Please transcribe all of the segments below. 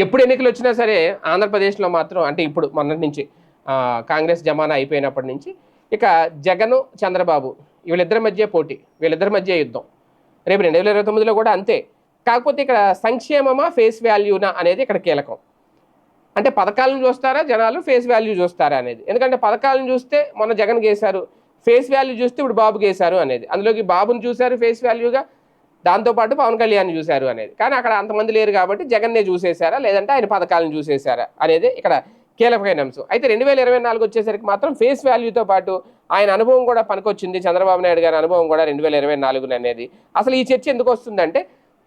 ఎప్పుడు ఎన్నికలు వచ్చినా సరే ఆంధ్రప్రదేశ్లో మాత్రం అంటే ఇప్పుడు మొన్నటి నుంచి కాంగ్రెస్ జమానా అయిపోయినప్పటి నుంచి ఇక జగన్ చంద్రబాబు వీళ్ళిద్దరి మధ్య పోటీ వీళ్ళిద్దరి మధ్య యుద్ధం. రేపు రెండు వేల ఇరవై తొమ్మిదిలో కూడా అంతే. కాకపోతే ఇక్కడ సంక్షేమమా ఫేస్ వాల్యూనా అనేది ఇక్కడ కీలకం. అంటే పథకాలను చూస్తారా జనాలు ఫేస్ వాల్యూ చూస్తారా అనేది? ఎందుకంటే పథకాలను చూస్తే మొన్న జగన్ గేశారు ఫేస్ వాల్యూ చూస్తే ఇప్పుడు బాబు గేశారు అనేది. అందులోకి బాబుని చూశారు ఫేస్ వాల్యూగా దాంతోపాటు పవన్ కళ్యాణ్ చూశారు అనేది. కానీ అక్కడ అంతమంది లేరు కాబట్టి జగన్నే చూసేశారా? లేదంటే ఆయన పథకాలను చూసేశారా? అనేది ఇక్కడ కీలకమైన అంశం అయితే రెండు వేల ఇరవై నాలుగు వచ్చేసరికి మాత్రం ఫేస్ వాల్యూతో పాటు ఆయన అనుభవం కూడా పనికొచ్చింది. చంద్రబాబు నాయుడు గారి అనుభవం కూడా రెండు వేల ఇరవై నాలుగు అనేది. అసలు ఈ చర్చ ఎందుకు వస్తుందంటే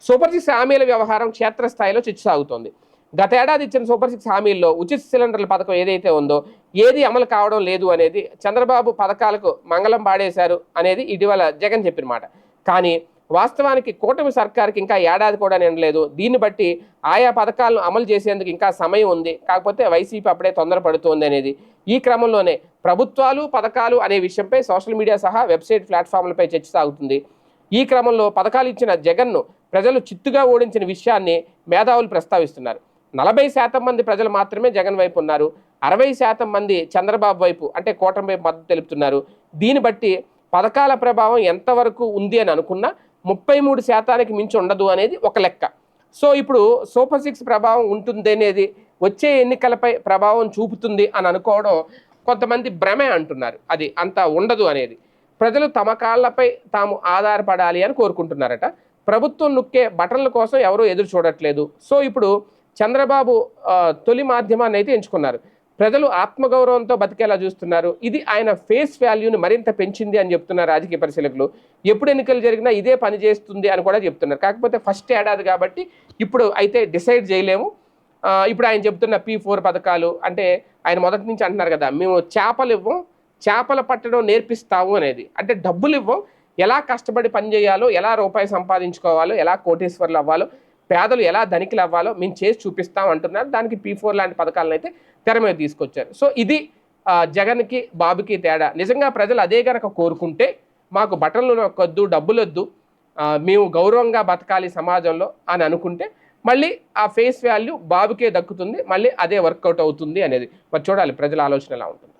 సూపర్ సిక్స్ హామీల వ్యవహారం క్షేత్రస్థాయిలో చర్చ సాగుతోంది. గత ఏడాది ఇచ్చిన సూపర్ సిక్స్ హామీల్లో ఉచిత సిలిండర్ల పథకం ఏదైతే ఉందో ఏది అమలు కావడం లేదు అనేది చంద్రబాబు పథకాలకు మంగళం పాడేశారు అనేది ఇటీవల జగన్ చెప్పిన మాట. కానీ వాస్తవానికి కూటమి సర్కార్కి ఇంకా ఏడాది కూడా నిండలేదు దీన్ని బట్టి ఆయా పథకాలను అమలు చేసేందుకు ఇంకా సమయం ఉంది. కాకపోతే వైసీపీ అప్పుడే తొందరపడుతోంది అనేది. ఈ క్రమంలోనే ప్రభుత్వాలు పథకాలు అనే విషయంపై సోషల్ మీడియా సహా వెబ్సైట్ ప్లాట్ఫామ్లపై చర్చ సాగుతుంది. ఈ క్రమంలో పథకాలు ఇచ్చిన జగన్ను ప్రజలు చిత్తుగా ఓడించిన విషయాన్ని మేధావులు ప్రస్తావిస్తున్నారు. నలభై శాతం మంది ప్రజలు మాత్రమే జగన్ వైపు ఉన్నారు. అరవై శాతం మంది చంద్రబాబు వైపు అంటే కూటమి వైపు మద్దతు తెలుపుతున్నారు. దీన్ని బట్టి పథకాల ప్రభావం ఎంతవరకు ఉంది అని అనుకున్నా ముప్పై మూడు శాతానికి మించి ఉండదు అనేది ఒక లెక్క. సో ఇప్పుడు సూపర్ సిక్స్ ప్రభావం ఉంటుంది అనేది వచ్చే ఎన్నికలపై ప్రభావం చూపుతుంది అని అనుకోవడం కొంతమంది భ్రమే అంటున్నారు. అది అంత ఉండదు అనేది. ప్రజలు తమ కాళ్ళపై తాము ఆధారపడాలి అని కోరుకుంటున్నారట. ప్రభుత్వం నొక్కే బటన్ల కోసం ఎవరూ ఎదురు చూడట్లేదు. సో ఇప్పుడు చంద్రబాబు తొలి మాధ్యమాన్ని అయితే ఎంచుకున్నారు. ప్రజలు ఆత్మగౌరవంతో బతికేలా చూస్తున్నారు. ఇది ఆయన ఫేస్ వాల్యూని మరింత పెంచింది అని చెప్తున్నారు రాజకీయ పరిశీలకులు. ఎప్పుడు ఎన్నికలు జరిగినా ఇదే పని చేస్తుంది అని కూడా చెప్తున్నారు. కాకపోతే ఫస్ట్ ఏడాది కాబట్టి ఇప్పుడు అయితే డిసైడ్ చేయలేము. ఇప్పుడు ఆయన చెప్తున్న పీ ఫోర్ పథకాలు అంటే ఆయన మొదటి నుంచి అంటున్నారు కదా మేము చేపలు ఇవ్వం చేపలు పట్టడం నేర్పిస్తాము అనేది. అంటే డబ్బులు ఇవ్వం ఎలా కష్టపడి పని చేయాలో ఎలా రూపాయి సంపాదించుకోవాలో ఎలా కోటేశ్వర్లు అవ్వాలో పేదలు ఎలా ధనికులు అవ్వాలో మేము చేసి చూపిస్తాం అంటున్నారు. దానికి పీ ఫోర్ లాంటి పథకాలను అయితే తెర మీద తీసుకొచ్చారు. సో ఇది జగన్కి బాబుకి తేడా. నిజంగా ప్రజలు అదే గనక కోరుకుంటే మాకు బట్టలు నొక్కొద్దు డబ్బులు వద్దు మేము గౌరవంగా బతకాలి సమాజంలో అని అనుకుంటే మళ్ళీ ఆ ఫేస్ వాల్యూ బాబుకే దక్కుతుంది మళ్ళీ అదే వర్కౌట్ అవుతుంది అనేది. మరి చూడాలి ప్రజల ఆలోచన ఎలా ఉంటుంది.